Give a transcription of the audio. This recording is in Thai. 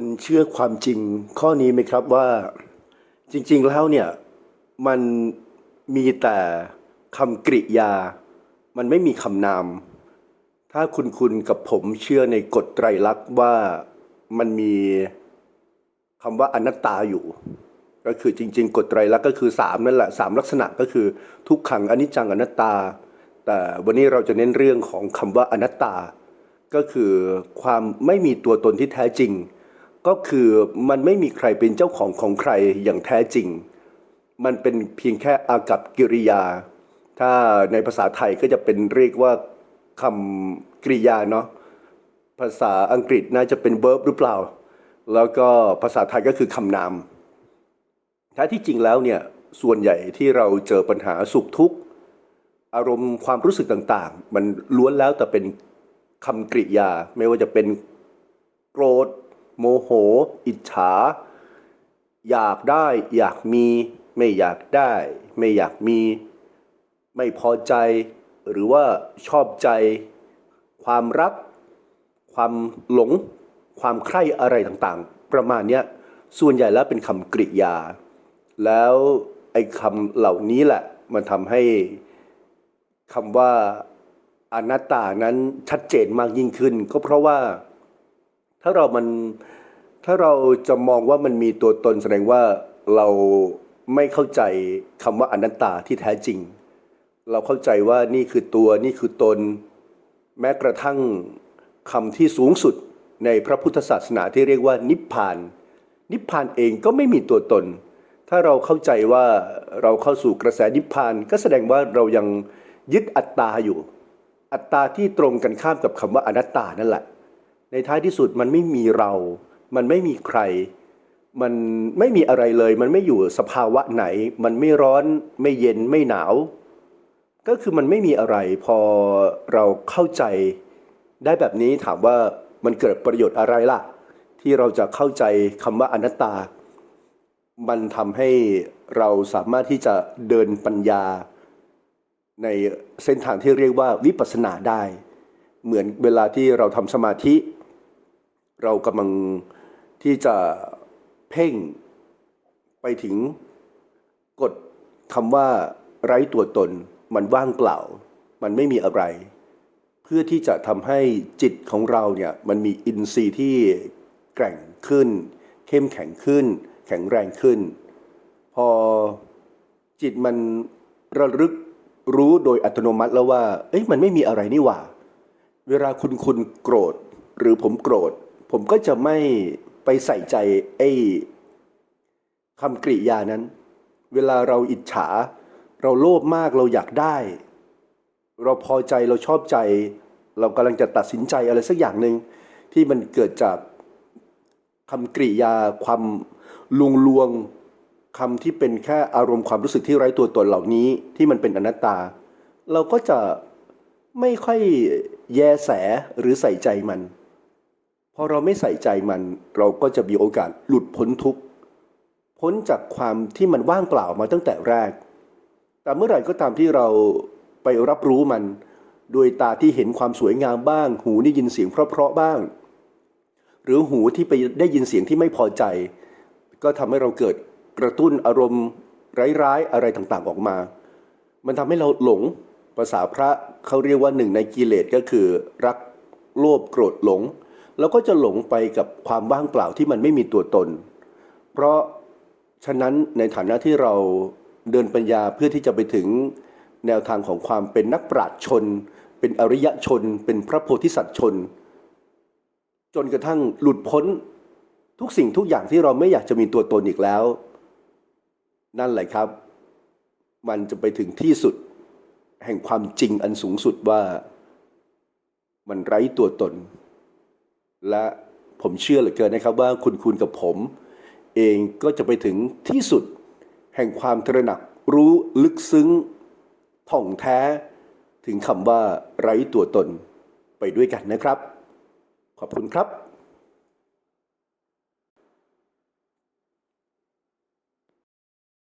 คุณเชื่อความจริงข้อนี้ไหมครับว่าจริง ๆแล้วเนี่ยมันมีแต่คำกริยา มันไม่มีคำนาม ถ้าคุณคุณกับผมเชื่อในกฎไตรลักษณ์ว่ามันมีคำว่าอนัตตาอยู่ ก็คือจริง ๆกฎไตรลักษณ์ก็คือสามนั่นแหละสามลักษณะก็คือทุกขังอนิจจังอนัตตา แต่วันนี้เราจะเน้นเรื่องของคำว่าอนัตตา ก็คือความไม่มีตัวตนที่แท้จริง ก็คือมันไม่มีใครเป็นเจ้าของของใครอย่างแท้จริง มันเป็นเพียงแค่อากับกิริยา ถ้าในภาษาไทยก็จะเป็นเรียกว่าคำกริยาเนาะภาษาอังกฤษน่าจะเป็น verb หรือเปล่า แล้วก็ภาษาไทยก็คือคำนามแท้ที่จริงแล้วเนี่ยส่วนใหญ่ที่เราเจอปัญหาสุขทุกข์อารมณ์ความรู้สึกต่างๆ มันล้วนแล้วแต่เป็นคำกริยา ไม่ว่าจะเป็นโกรธ โมโห อิจฉา อยากได้ อยากมี ไม่อยากได้ ไม่อยากมี ไม่พอใจ หรือว่าชอบใจ ความรัก ความหลง ความใคร่อะไรต่างๆ ประมาณนี้ส่วนใหญ่แล้วเป็นคำกริยา แล้วไอ้คำเหล่านี้แหละ มันทำให้คำว่าอนัตตานั้นชัดเจนมากยิ่งขึ้น ก็เพราะว่า ถ้าเรามันถ้าเราจะมองว่ามันมีตัวตนแสดงว่าเราไม่เข้าใจคำว่าอนัตตาที่แท้จริง เราเข้าใจว่านี่คือตัวนี่คือตน แม้กระทั่งคำที่สูงสุดในพระพุทธศาสนาที่เรียกว่านิพพาน นิพพานเองก็ไม่มีตัวตน ถ้าเราเข้าใจว่าเราเข้าสู่กระแสนิพพาน ก็แสดงว่าเรายังยึดอัตตาอยู่ อัตตาที่ตรงกันข้ามกับคำว่าอนัตตานั่นแหละ ในท้ายที่สุดมันไม่มีเรา มันไม่มีใคร มันไม่มีอะไรเลย มันไม่อยู่สภาวะไหน มันไม่ร้อนไม่เย็นไม่หนาว ก็คือมันไม่มีอะไร พอเราเข้าใจได้แบบนี้ถามว่ามันเกิดประโยชน์อะไรล่ะ ที่เราจะเข้าใจคำว่าอนัตตา มันทำให้เราสามารถที่จะเดินปัญญา ในเส้นทางที่เรียกว่าวิปัสสนาได้ เหมือนเวลาที่เราทำสมาธิ เรากำลังที่จะเพ่งไปถึงกฎคำว่าไร้ตัวตน มันว่างเปล่า มันไม่มีอะไร เพื่อที่จะทำให้จิตของเราเนี่ยมันมีอินทรีย์ที่แกร่งขึ้น เข้มแข็งขึ้น แข็งแรงขึ้น พอจิตมันระลึกรู้โดยอัตโนมัติแล้วว่า เอ้ยมันไม่มีอะไรนี่หว่า เวลาคุณคุณโกรธ หรือผมโกรธ ผมก็จะไม่ไปใส่ใจไอ้คำกริยานั้น เวลาเราอิจฉา เราโลภมากเราอยากได้ เราพอใจเราชอบใจ เรากำลังจะตัดสินใจอะไรสักอย่างหนึ่งที่มันเกิดจากคำกริยาความลวงลวงคำที่เป็นแค่อารมณ์ความรู้สึกที่ไร้ตัวตนเหล่านี้ที่มันเป็นอนัตตา เราก็จะไม่ค่อยแยแสหรือใส่ใจมัน พอเราไม่ใส่ใจมัน เราก็จะมีโอกาสหลุดพ้นทุกข์พ้นจากความที่มันว่างเปล่ามาตั้งแต่แรก แต่เมื่อไหร่ก็ตามที่เราไปรับรู้มัน โดยตาที่เห็นความสวยงามบ้าง หูได้ยินเสียงเพราะๆบ้าง หรือหูที่ไปได้ยินเสียงที่ไม่พอใจ ก็ทำให้เราเกิดกระตุ้นอารมณ์ร้ายๆอะไรต่างๆออกมา มันทำให้เราหลงภาษาพระเขาเรียกว่าหนึ่งในกิเลสก็คือ รักโลภโกรธหลง แล้วก็จะหลงไปกับความว่างเปล่าที่มันไม่มีตัวตน เพราะฉะนั้นในฐานะที่เราเดินปัญญาเพื่อที่จะไปถึงแนวทางของความเป็นนักปราชญ์ชน เป็นอริยชน เป็นพระโพธิสัตว์ชน จนกระทั่งหลุดพ้นทุกสิ่งทุกอย่างที่เราไม่อยากจะมีตัวตนอีกแล้ว นั่นแหละครับ มันจะไปถึงที่สุด แห่งความจริงอันสูงสุดว่า มันไร้ตัวตน และผมเชื่อเหลือเกินนะครับว่าคุณคุณกับผม เองก็จะไปถึงที่สุด แห่งความตระหนักรู้ลึกซึ้งท่องแท้ถึงคำว่าไร้ตัวตนไปด้วยกันนะครับ ขอบคุณครับ